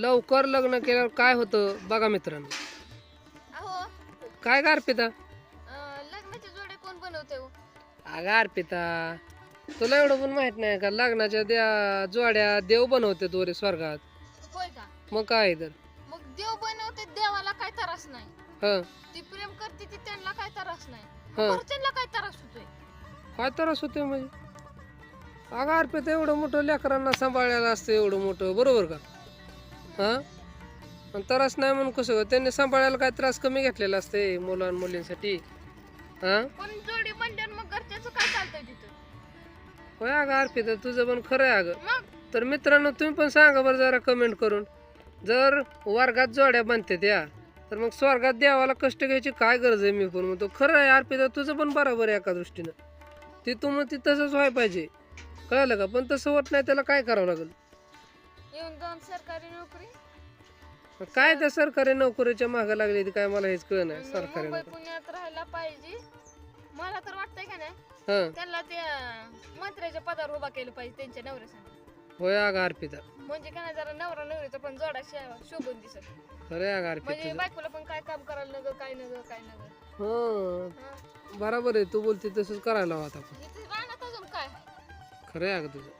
लवकर लग्न केल्यावर काय होतं बघा मित्रांनो. अहो. काय गा अर्पिता? अं, लग्नाचे जोडे कोण बनवते हो? अगं अर्पिता तुला एवढं पण माहीत नाही का? लग्नाच्या द्या जोड्या देव बनवते दोरे स्वर्गात. होय का? मग काय तर मग देव बनवते देवाला काय त्रास नाही. हं. ती प्रेम करते ती त्यांना काय त्रास नाही. हं. घरच्यांना काय त्रास होतोय? काय त्रास होते म्हणजे? अगं अर्पिता एवढं मोठं लेकरांना सांभाळायला असतं एवढं मोठं. बरोबर का? हां? आणि त्रास नाही म्हणून कसं? त्यांनी सांभाळायला काय त्रास कमी घेतलेला असते मुलां मुलींसाठी. हां? पण जोडी बनल्यावर मग घरच्याचं काय चालतंय तिथं? होय अगं अर्पिता तुझं पण खरं आहे अगं. तर मित्रांनो तुम्ही पण सांगा बरं जरा कमेंट करून. जर वर्गात जोड्या बनते त्या तर मग स्वर्गात देवाला कष्ट घ्यायची काय गरज आहे मी पण म्हणतो. खरं आहे अर्पिता तुझं पण बरोबर आहे एका दृष्टीनं. ती तू मग ती तसंच व्हायला पाहिजे. कळलं का? पण तसं होत नाही त्याला काय करावं लागेल? येऊन सरकारी नोकरी. काय त्या सरकारी नोकरीच्या मागं लागली ती काय मला हेच कळ नाही आणि सरकारी मुंबई नोकरी. पुण्यात राहायला पाहिजे. मला तर वाटतंय का नाही हां. त्यांना ते मंत्र्याच्या पदावर उभा केलं पाहिजे त्यांच्या नवऱ्यासाठी होय अगं अर्पिता म्हणजे का नाही जरा नवरा नवरीचा पण जोडा शे- शोभून दिसत. खरं अगं म्हणजे. बायकोला पण काय काम करायला नग काय नग काय नग. हं. बरोबर आहे तू बोलते तसंच करायला हवं आता आपण. इथे राहण्यात अजून काय? खरं आहे अगं तुझं.